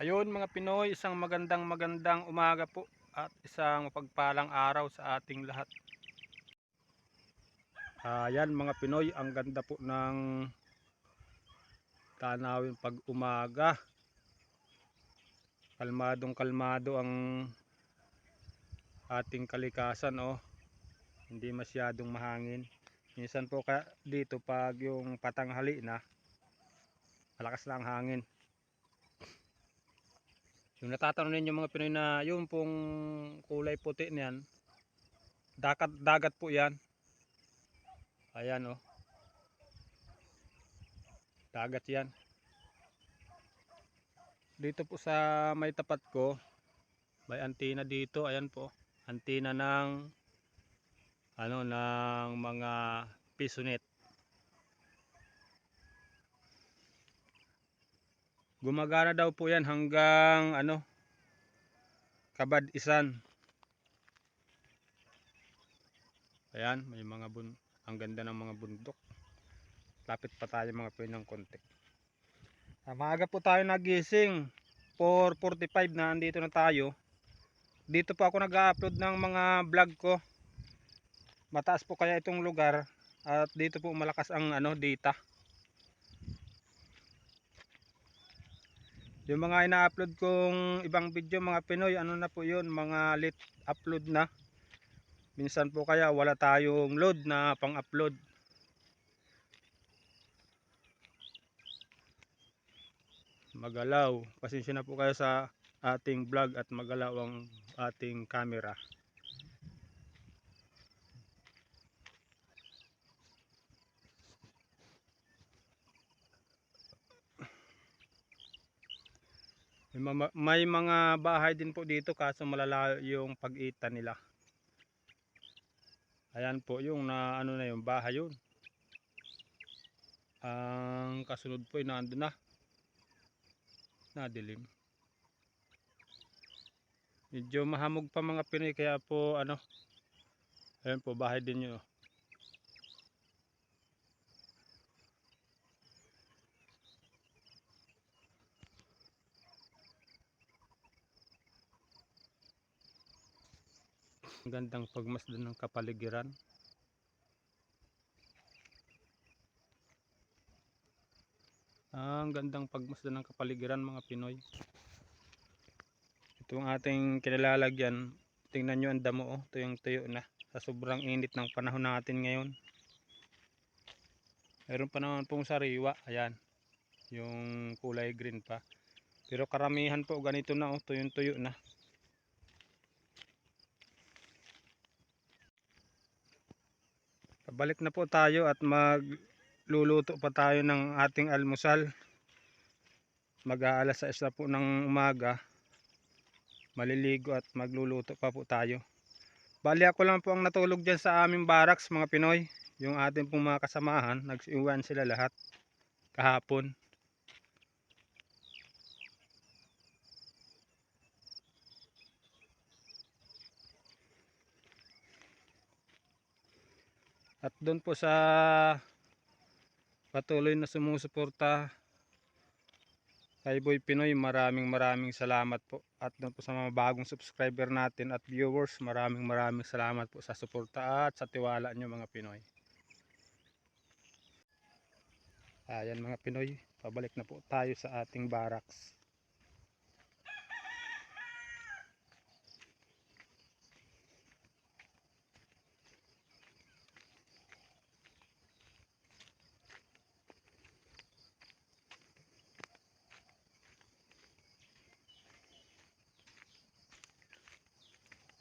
Ayun mga Pinoy, isang magandang magandang umaga po at isang mapagpalang araw sa ating lahat. Ayan mga Pinoy, ang ganda po ng tanawin pag umaga. Kalmadong kalmado ang ating kalikasan oh. Hindi masyadong mahangin. Minsan po ka dito pag yung patanghali na malakas na ang hangin. Yung natatanong ninyo mga Pinoy na yung pong kulay puti niyan, dagat, dagat po yan. Ayan oh. Dagat yan. Dito po sa may tapat ko, may antina dito. Ayan po. Antina ng ano ng mga pisonet. Gumagana daw po yan hanggang ano kabad isan. Ayan, may mga bun ang ganda ng mga bundok. Lapit pa tayo mga Pinoy ng konti. Maaga po tayo nagising. 4.45 na andito na tayo. Dito po ako nag-upload ng mga vlog ko. Mataas po kaya itong lugar at dito po malakas ang ano data. Yung mga ina-upload kong ibang video mga Pinoy, ano na po yun, mga late upload na. Minsan po kaya wala tayong load na pang-upload. Magalaw. Pasensya na po kayo sa ating vlog at magalaw ang ating camera. May, mga bahay din po dito kaso malalayo yung pag-ita nila. Ayan po yung na ano na yung bahay yun. Ang kasunod po ay nandun na. Nadilim. Medyo mahamog pa mga Pinoy kaya po ano. Ayan po bahay din yun. Ang gandang pagmasdan ng kapaligiran. Ang gandang pagmasdan ng kapaligiran mga Pinoy. Ito ang ating kinalalagyan. Tingnan nyo ang damo oh. Ito yung tuyo na. Sa sobrang init ng panahon natin ngayon. Meron pa naman pong sariwa. Ayan. Yung kulay green pa. Pero karamihan po ganito na oh. Tuyong tuyo na. Pabalik na po tayo at magluluto pa tayo ng ating almusal. Mag-aalas 6 na po ng umaga. Maliligo at magluluto pa po tayo. Bali ako lang po ang natulog dyan sa aming barracks mga Pinoy. Yung ating pong mga kasamahan. Nag-iwan sila lahat kahapon. At doon po sa patuloy na sumusuporta kay Boy Pinoy, maraming maraming salamat po. At doon po sa mga bagong subscriber natin at viewers, maraming maraming salamat po sa suporta at sa tiwala nyo mga Pinoy. Ayan mga Pinoy, pabalik na po tayo sa ating barracks.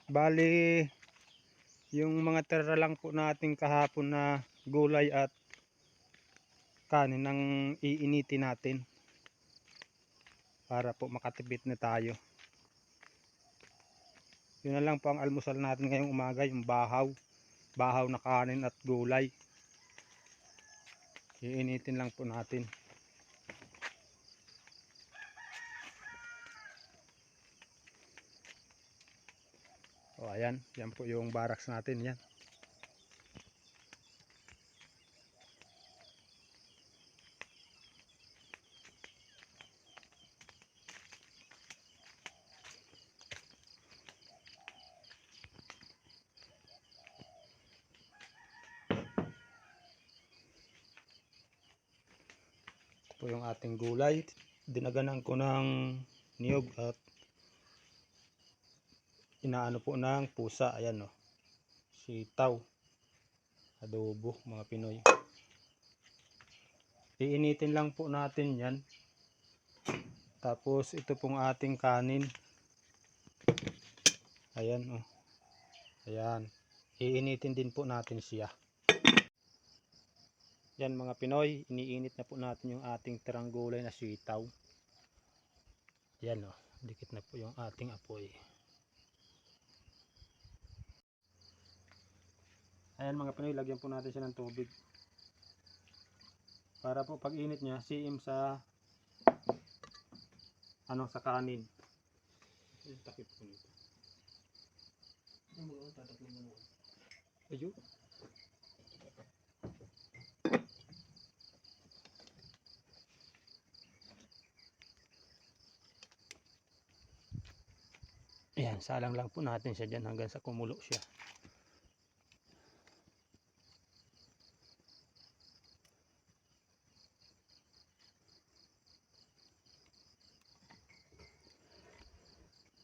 Bali, yung mga tira lang po natin kahapon na gulay at kanin ang iinitin natin para po makatipid na tayo. Yun na lang po ang almusal natin ngayong umaga, yung bahaw. Bahaw na kanin at gulay. Iinitin lang po natin. Yan, yan po yung barracks natin, yan. Ito po yung ating gulay. Dinaganan ko ng niyog at inaano po ng pusa. Ayan o. Sitaw. Adobo mga Pinoy. Iinitin lang po natin yan. Tapos ito pong ating kanin. Ayan o. Ayan. Iinitin din po natin siya. Yan mga Pinoy, iniinit na po natin yung ating tirang na sitaw. Yan o, dikit na po yung ating apoy. Ayan mga Pinoy, lagyan po natin siya ng tubig. Para po pag init niya, siim sa ano sa kanin. Yung takip po nito. Ayun. Ayan, salang lang po natin siya dyan hanggang sa kumulo siya.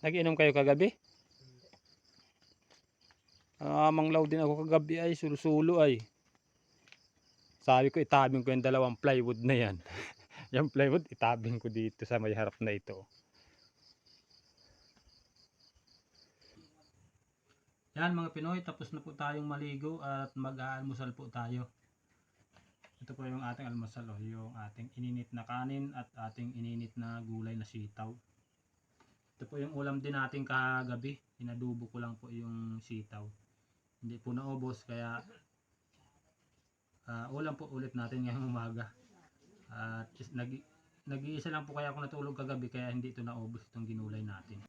Nagiinom kayo kagabi? Ah, manglaw din ako kagabi ay sulusulo ay. Sabi ko itabing ko yung dalawang plywood na yan. yung plywood itabing ko dito sa may harap na ito. Yan mga Pinoy, tapos na po tayong maligo at mag-aalmusal po tayo. Ito po yung ating almusal, oh, yung ating ininit na kanin at ating ininit na gulay na sitaw. Ito po yung ulam din natin kagabi. Inadubo ko lang po yung sitaw. Hindi po naubos kaya ah, ulam po ulit natin ngayong umaga. At is- nag nag-iisa lang po kaya ako natulog kagabi kaya hindi ito naubos itong ginulay natin.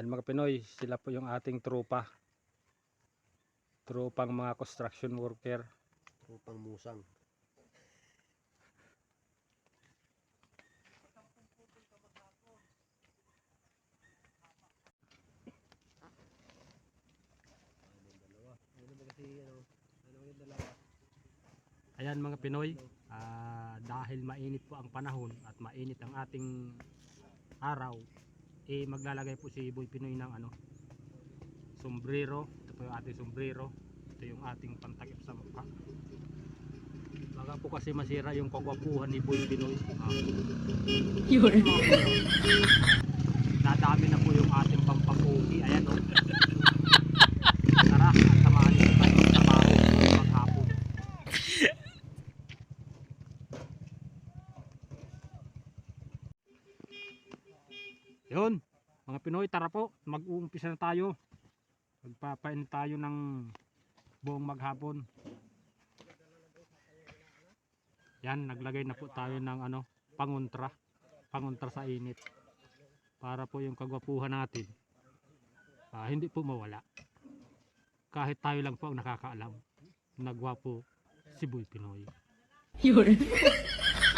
Yan mga Pinoy, sila po yung ating tropa. Tropang mga construction worker. Upang musang. Ayan mga Pinoy, ah, dahil mainit po ang panahon at mainit ang ating araw, eh maglalagay po si Boy Pinoy ng ano, sombrero. Ito po yung ating sombrero. Ito yung ating pantakip sa mukha. Baka po kasi masira yung kagwapuhan ni Boy Pinoy. Ah, Yun. dadami na po yung ating pampapugi. Ayan o. Tara, at samahan niyo tayo sa trabaho maghapon. Yun, mga Pinoy, tara po, mag-uumpisa na tayo. Magpapain tayo ng buong maghapon. Yan, naglagay na po tayo ng ano, pangontra. Pangontra sa init. Para po yung kagwapuhan natin, ah, hindi po mawala. Kahit tayo lang po ang nakakaalam. Nagwapo si Boy Pinoy. Yun.